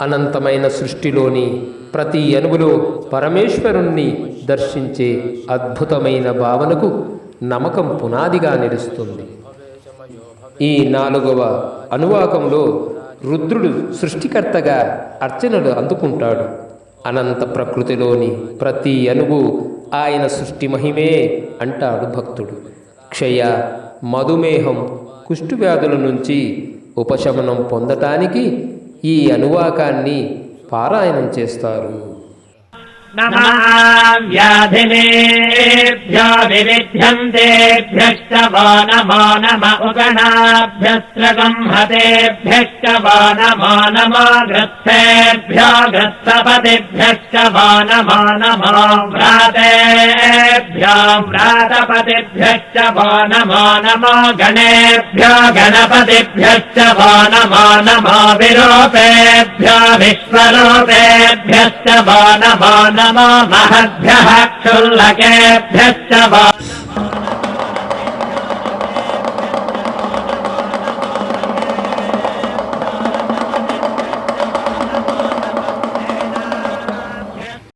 అనంతమైన సృష్టిలోని ప్రతి అణువులో పరమేశ్వరుణ్ణి దర్శించే అద్భుతమైన భావనకు నమ్మకం పునాదిగా నిలుస్తుంది. ఈ నాలుగవ అనువాకంలో రుద్రుడు సృష్టికర్తగా అర్చనలు అందుకుంటాడు. అనంత ప్రకృతిలోని ప్రతి అణువు ఆయన సృష్టి మహిమే అంటాడు భక్తుడు. క్షయ మధుమేహం కుష్ఠువ్యాధుల నుంచి ఉపశమనం పొందటానికి ఈ అనువాకాన్ని పారాయణం చేస్తారు. व्याधिनेभ्यो विविध्यन्तेभ्यश्च वो नमो नम उगणाभ्यस्त्रगंहतेभ्यश्च वो नमो नमो गृत्सेभ्यो गृत्सपतिभ्यश्च वो नमो नमो व्रातेभ्यो व्रातपतिभ्यश्च नमो नमो गणेभ्यो गणपतिभ्यश्च वो नमो नमो विरूपेभ्यो विश्वरूपेभ्यश्च नमो नमो महद्भ्यः क्षुल्लकेभ्यश्च वो